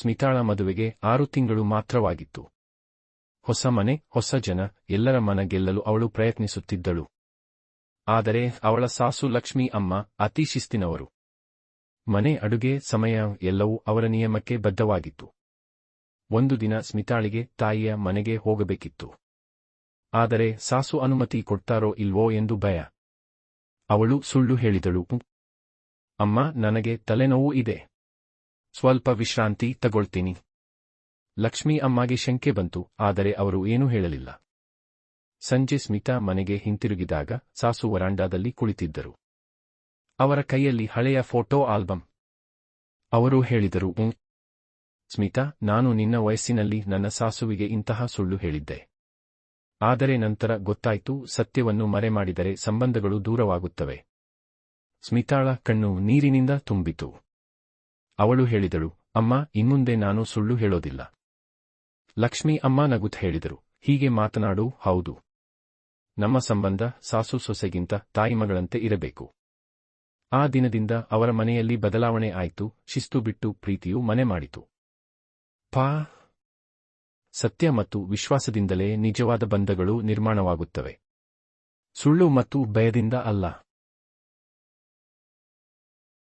ಸ್ಮಿತಾಳ ಮದುವೆಗೆ ಆರು ತಿಂಗಳು ಮಾತ್ರವಾಗಿತ್ತು. ಹೊಸ ಮನೆ, ಹೊಸ ಜನ, ಎಲ್ಲರ ಮನ ಗೆಲ್ಲಲು ಅವಳು ಪ್ರಯತ್ನಿಸುತ್ತಿದ್ದಳು. ಆದರೆ ಅವಳ ಸಾಸು ಲಕ್ಷ್ಮಿ ಅಮ್ಮ ಅತಿ ಶಿಸ್ತಿನವರು. ಮನೆ ಅಡುಗೆ ಸಮಯ ಎಲ್ಲವೂ ಅವರ ನಿಯಮಕ್ಕೆ ಬದ್ಧವಾಗಿತ್ತು. ಒಂದು ದಿನ ಸ್ಮಿತಾಳಿಗೆ ತಾಯಿಯ ಮನೆಗೆ ಹೋಗಬೇಕಿತ್ತು. ಆದರೆ ಸಾಸು ಅನುಮತಿ ಕೊಡ್ತಾರೋ ಇಲ್ವೋ ಎಂದು ಭಯ. ಅವಳು ಸುಳ್ಳು ಹೇಳಿದಳು. ಅಮ್ಮ, ನನಗೆ ತಲೆನೋವು ಇದೆ. ಸ್ವಲ್ಪ ವಿಶ್ರಾಂತಿ ತಗೊಳ್ತೀನಿ. ಲಕ್ಷ್ಮಿ ಅಮ್ಮಗೆ ಶಂಕೆ ಬಂತು, ಆದರೆ ಅವರು ಏನೂ ಹೇಳಲಿಲ್ಲ. ಸಂಜೆ ಸ್ಮಿತಾ ಮನೆಗೆ ಹಿಂತಿರುಗಿದಾಗ ಸಾಸು ವರಾಂಡಾದಲ್ಲಿ ಕುಳಿತಿದ್ದರು. ಅವರ ಕೈಯಲ್ಲಿ ಹಳೆಯ ಫೋಟೋ ಆಲ್ಬಮ್ ಅವರು ಹೇಳಿದರು "ಉಂ. ಸ್ಮಿತಾ, ನಾನು ನಿನ್ನ ವಯಸ್ಸಿನಲ್ಲಿ ನನ್ನ ಸಾಸುವಿಗೆ ಇಂತಹ ಸುಳ್ಳು ಹೇಳಿದ್ದೆ. ಆದರೆ ನಂತರ ಗೊತ್ತಾಯ್ತು, ಸತ್ಯವನ್ನು ಮರೆಮಾಡಿದರೆ ಸಂಬಂಧಗಳು ದೂರವಾಗುತ್ತವೆ ಸ್ಮಿತಾಳ ಕಣ್ಣು ನೀರಿನಿಂದ ತುಂಬಿತು. ಅವಳು ಹೇಳಿದಳು, ಅಮ್ಮ, ಇನ್ಮುಂದೆ ನಾನು ಸುಳ್ಳು ಹೇಳೋದಿಲ್ಲ. ಲಕ್ಷ್ಮಿ ಅಮ್ಮ ನಗುತ್ ಹೇಳಿದರು, ಹೀಗೆ ಮಾತನಾಡು, ಹೌದು. ನಮ್ಮ ಸಂಬಂಧ ಸಾಸು ಸೊಸೆಗಿಂತ ತಾಯಿಮಗಳಂತೆ ಇರಬೇಕು. ಆ ದಿನದಿಂದ ಅವರ ಮನೆಯಲ್ಲಿ ಬದಲಾವಣೆ ಆಯಿತು, ಶಿಸ್ತು ಬಿಟ್ಟು ಪ್ರೀತಿಯು ಮನೆ ಮಾಡಿತು. ಪಾ, ಸತ್ಯ ಮತ್ತು ವಿಶ್ವಾಸದಿಂದಲೇ ನಿಜವಾದ ಬಂಧಗಳು ನಿರ್ಮಾಣವಾಗುತ್ತವೆ. ಸುಳ್ಳು ಮತ್ತು ಭಯದಿಂದ ಅಲ್ಲ.